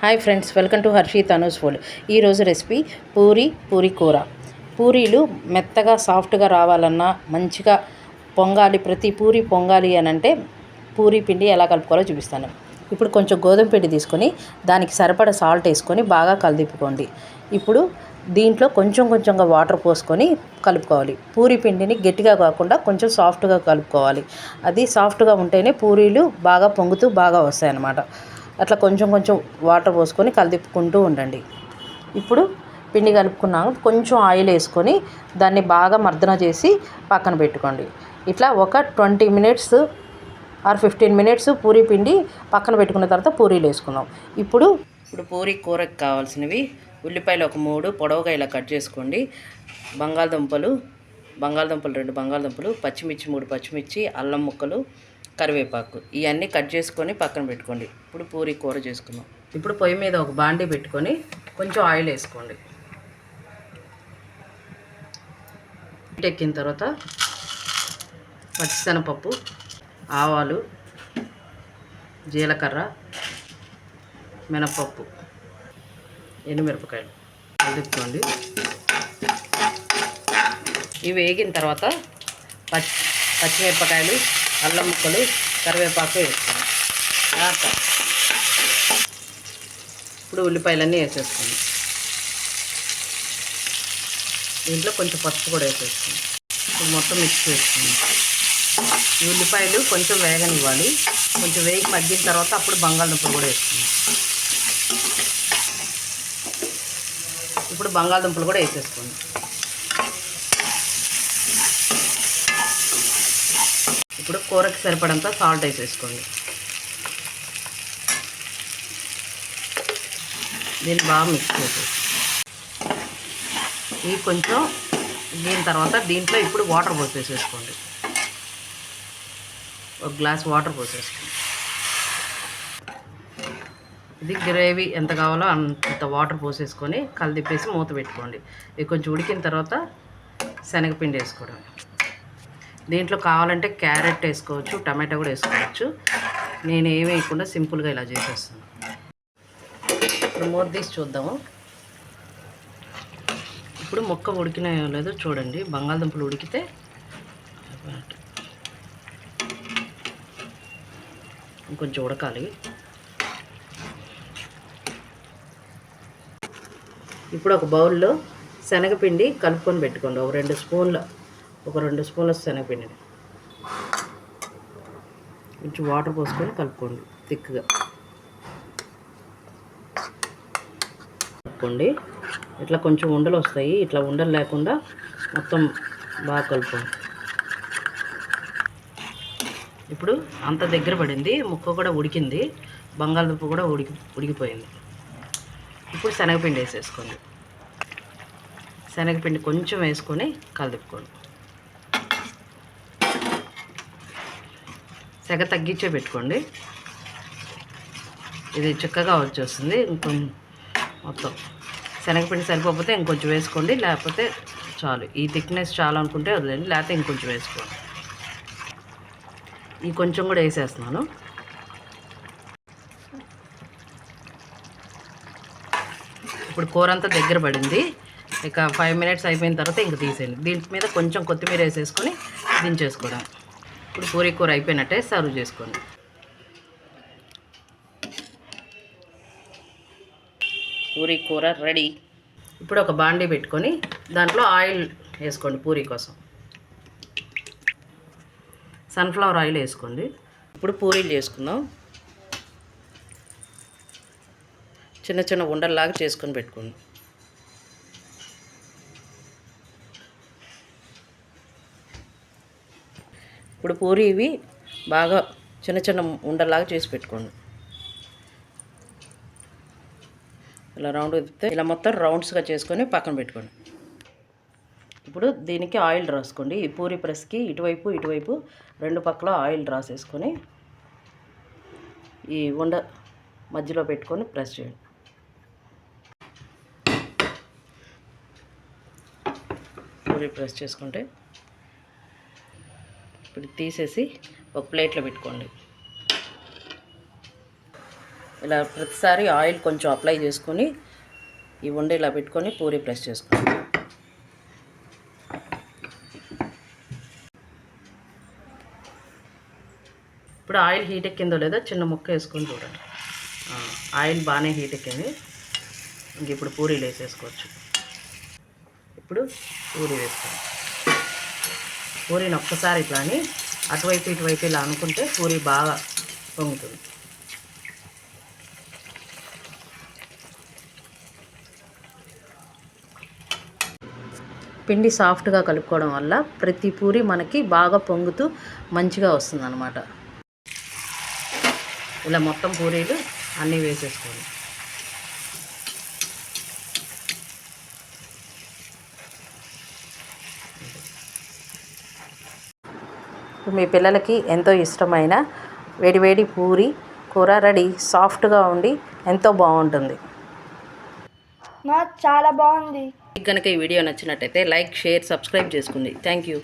Hi friends welcome to Harshi Tanu's food ఈరోజు recipe puri puri కూర. పూరీలు మెత్తగా సాఫ్ట్గా రావాలన్నా మంచిగా పొంగాలి ప్రతి పూరి పొంగాలి అని అంటే పూరి పిండి ఎలా కలుపుకోవాలో చూపిస్తాను. ఇప్పుడు కొంచెం గోధుమ పిండి తీసుకొని దానికి సరిపడ సాల్ట్ వేసుకొని బాగా కలిదిప్పుకోండి. ఇప్పుడు దీంట్లో కొంచెం కొంచెంగా వాటర్ పోసుకొని కలుపుకోవాలి. పూరి పిండిని గట్టిగా కాకుండా కొంచెం సాఫ్ట్గా కలుపుకోవాలి. అది సాఫ్ట్గా ఉంటేనే పూరీలు బాగా పొంగుతూ బాగా వస్తాయి అన్నమాట అట్లా కొంచెం కొంచెం వాటర్ పోసుకొని కలిదిప్పుకుంటూ ఉండండి. ఇప్పుడు పిండి కలుపుకున్నాక కొంచెం ఆయిల్ వేసుకొని దాన్ని బాగా మర్దన చేసి పక్కన పెట్టుకోండి. ఇట్లా ఒక twenty minutes or fifteen minutes puri పిండి పక్కన పెట్టుకున్న తర్వాత పూరీలు వేసుకుందాం. ఇప్పుడు ఇప్పుడు పూరి కూరకు కావాల్సినవి ఉల్లిపాయలు ఒక మూడు పొడవుగా ఇలా కట్ చేసుకోండి. బంగాళదుంపలు బంగాళదుంపలు రెండు బంగాళదుంపలు పచ్చిమిర్చి మూడు పచ్చిమిర్చి అల్లం ముక్కలు కరివేపాకు ఇవన్నీ కట్ చేసుకొని పక్కన పెట్టుకోండి. ఇప్పుడు పూరి కూర చేసుకుందాం. ఇప్పుడు పొయ్యి మీద ఒక బాండీ పెట్టుకొని కొంచెం ఆయిల్ వేసుకోండి. ఎక్కిన తర్వాత పచ్చిశనగపప్పు ఆవాలు జీలకర్ర మినపప్పు ఎండుమిరపకాయలు కలుపుకోండి ఇవి వేగిన తర్వాత పచ్చి పచ్చిమిరపకాయలు అల్లం ముక్కలు కరివేపాకు వేసుకోండి ఇప్పుడు ఉల్లిపాయలన్నీ వేసేసుకోండి దీంట్లో కొంచెం పసుపు కూడా వేసేసుకోండి ఇప్పుడు మొత్తం మిక్స్ వేసుకోండి ఈ ఉల్లిపాయలు కొంచెం వేగనివ్వాలి. కొంచెం వేగి మగ్గిన తర్వాత అప్పుడు బంగాళదుంపలు కూడా వేసుకోండి ఇప్పుడు బంగాళదుంపలు కూడా వేసేసుకోండి ఇప్పుడు కూరకి సరిపడంత సాల్ట్ వేసేసుకోండి. దీన్ని బాగా మిక్స్ చేసేసి ఇవి కొంచెం దీని తర్వాత దీంట్లో ఇప్పుడు వాటర్ పోసేసేసుకోండి. ఒక గ్లాస్ వాటర్ పోసేసుకోండి. ఇది గ్రేవీ ఎంత కావాలో అంత వాటర్ పోసేసుకొని కలిదిప్పేసి మూత పెట్టుకోండి. ఇది కొంచెం ఉడికిన తర్వాత శనగపిండి వేసుకోవడం. దీంట్లో కావాలంటే క్యారెట్ వేసుకోవచ్చు టమాటా కూడా వేసుకోవచ్చు. నేను ఏమి వేయకుండా సింపుల్గా ఇలా చేసేస్తాను. ఇప్పుడు మూత తీసి చూద్దాము. ఇప్పుడు మొక్క ఉడికినాయో లేదో చూడండి. బంగాళదుంపలు ఉడికితే ఇంకొంచెం ఉడకాలి. ఇప్పుడు ఒక బౌల్లో శనగపిండి కలుపుకొని పెట్టుకోండి. ఒక రెండు స్పూన్ల. ఒక రెండు స్పూన్ల శనగపిండిని. కొంచెం వాటర్ పోసుకొని కలుపుకోండి థిక్గా. కలుపుకోండి. ఇట్లా కొంచెం ఉండలు వస్తాయి ఇట్లా ఉండలు లేకుండా మొత్తం బాగా కలుపుకోండి. ఇప్పుడు అంత దగ్గర పడింది ముక్క కూడా ఉడికింది బంగాళదుంప కూడా ఉడికి ఉడికిపోయింది. ఇప్పుడు శనగపిండి వేసేసుకోండి. శనగపిండి కొంచెం వేసుకొని కలుపుకోండి. సెగ తగ్గించే పెట్టుకోండి. ఇది చక్కగా వచ్చేస్తుంది. ఇంకొం మొత్తం శనగపిండి సరిపోతే ఇంకొంచెం వేసుకోండి. లేకపోతే చాలు. ఈ థిక్నెస్ చాలు అనుకుంటే వదిలేండి లేకపోతే ఇంకొంచెం వేసుకోండి. ఈ కొంచెం కూడా వేసేస్తున్నాను. ఇప్పుడు కూర అంతా దగ్గర పడింది. ఇక ఫైవ్ మినిట్స్ అయిపోయిన తర్వాత ఇంక తీసేయండి. దీని మీద కొంచెం కొత్తిమీర వేసేసుకొని దించేసుకోవడం. ఇప్పుడు పూరి కూర అయిపోయినట్టే సర్వ్ చేసుకోండి. పూరి కూర రెడీ. ఇప్పుడు ఒక బాండీ పెట్టుకొని దాంట్లో ఆయిల్ వేసుకోండి పూరి కోసం. సన్ఫ్లవర్ ఆయిల్ వేసుకోండి. ఇప్పుడు పూరీలు చేసుకుందాం. చిన్న చిన్న ఉండల్లాగా చేసుకొని పెట్టుకోండి. ఇప్పుడు పూరి ఇవి బాగా చిన్న చిన్న ఉండలాగా చేసి పెట్టుకోండి. ఇలా రౌండ్ తిప్పితే ఇలా మొత్తం రౌండ్స్గా చేసుకొని పక్కన పెట్టుకోండి. ఇప్పుడు దీనికి ఆయిల్ రాసుకోండి. ఈ పూరి ప్రెస్కి ఇటువైపు ఇటువైపు రెండు పక్కల ఆయిల్ రాసేసుకొని ఈ ఉండ మధ్యలో పెట్టుకొని ప్రెస్ చేయండి. పూరి ప్రెస్ చేసుకుంటే ఇప్పుడు తీసేసి ఒక ప్లేట్లో పెట్టుకోండి. ఇలా ప్రతిసారి ఆయిల్ కొంచెం అప్లై చేసుకొని ఈ వండి ఇలా పెట్టుకొని పూరి ప్రెస్ చేసుకోండి. ఇప్పుడు ఆయిల్ హీట్ ఎక్కిందో లేదో చిన్న ముక్క వేసుకొని చూడండి. ఆయిల్ బాగానే హీట్ ఎక్కింది. ఇంక ఇప్పుడు పూరీలు వేసేసుకోవచ్చు. ఇప్పుడు పూరి వేసుకోండి. పూరీని ఒక్కసారి ఇట్లా అని అటువైపు ఇటువైపు ఇలా అనుకుంటే పూరి బాగా పొంగుతుంది. పిండి సాఫ్ట్గా కలుపుకోవడం వల్ల ప్రతి పూరి మనకి బాగా పొంగుతూ మంచిగా వస్తుంది అనమాట ఇలా మొత్తం పూరీలు అన్నీ వేసేసుకోండి మీ పిల్లలకి ఎంతో ఇష్టమైన వేడివేడి పూరి కూర రెడీ సాఫ్ట్గా ఉండి ఎంతో బాగుంటుంది. చాలా బాగుంది. మీకు కనుక ఈ వీడియో నచ్చినట్టయితే లైక్ షేర్ సబ్స్క్రైబ్ చేసుకోండి థ్యాంక్ యూ